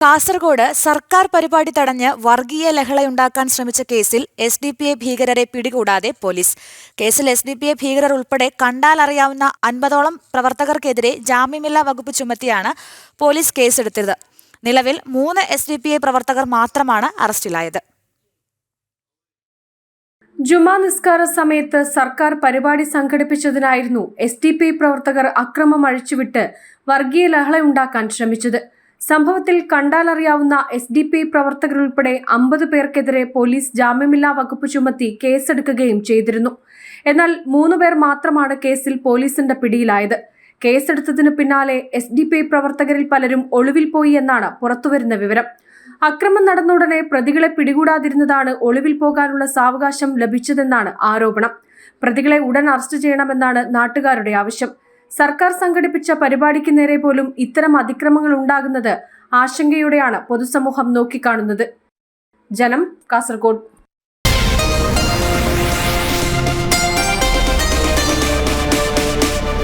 കാസർഗോഡ് സർക്കാർ പരിപാടി തടഞ്ഞ് വർഗീയ ലഹളയുണ്ടാക്കാൻ ശ്രമിച്ച കേസിൽ എസ് ഡി പി എ ഭീകരരെ പിടികൂടാതെ പോലീസ്. കേസിൽ എസ് ഡി പി എ ഭീകരർ ഉൾപ്പെടെ കണ്ടാൽ അറിയാവുന്ന അൻപതോളം പ്രവർത്തകർക്കെതിരെ ജാമ്യമില്ലാ വകുപ്പ് ചുമത്തിയാണ് പോലീസ് കേസെടുത്തത്. നിലവിൽ മൂന്ന് എസ് ഡി പി എ പ്രവർത്തകർ മാത്രമാണ് അറസ്റ്റിലായത്. ജുമാ നിസ്കാര സമയത്ത് സർക്കാർ പരിപാടി സംഘടിപ്പിച്ചതിനായിരുന്നു എസ് ഡി പി പ്രവർത്തകർ അക്രമം അഴിച്ചുവിട്ട് വർഗീയ ലഹളയുണ്ടാക്കാൻ ശ്രമിച്ചത്. സംഭവത്തിൽ കണ്ടാലറിയാവുന്ന എസ് ഡി പി പ്രവർത്തകരുൾപ്പെടെ അമ്പത് പേർക്കെതിരെ പോലീസ് ജാമ്യമില്ലാ വകുപ്പ് ചുമത്തി കേസെടുക്കുകയും ചെയ്തിരുന്നു. എന്നാൽ മൂന്ന് പേർ മാത്രമാണ് കേസിൽ പോലീസിന്റെ പിടിയിലായത്. കേസെടുത്തതിനു പിന്നാലെ എസ് ഡി പി പ്രവർത്തകരിൽ പലരും ഒളിവിൽ പോയി എന്നാണ് പുറത്തുവരുന്ന വിവരം. അക്രമം നടന്ന ഉടനെ പ്രതികളെ പിടികൂടാതിരുന്നതാണ് ഒളിവിൽ പോകാനുള്ള സാവകാശം ലഭിച്ചതെന്നാണ് ആരോപണം. പ്രതികളെ ഉടൻ അറസ്റ്റ് ചെയ്യണമെന്നാണ് നാട്ടുകാരുടെ ആവശ്യം. സർക്കാർ സംഘടിപ്പിച്ച പരിപാടിക്ക് നേരെ പോലും ഇത്തരം അതിക്രമങ്ങൾ ഉണ്ടാകുന്നത് ആശങ്കയോടെയാണ് പൊതുസമൂഹം നോക്കിക്കാണുന്നത്. ജനം കാസർഗോഡ്.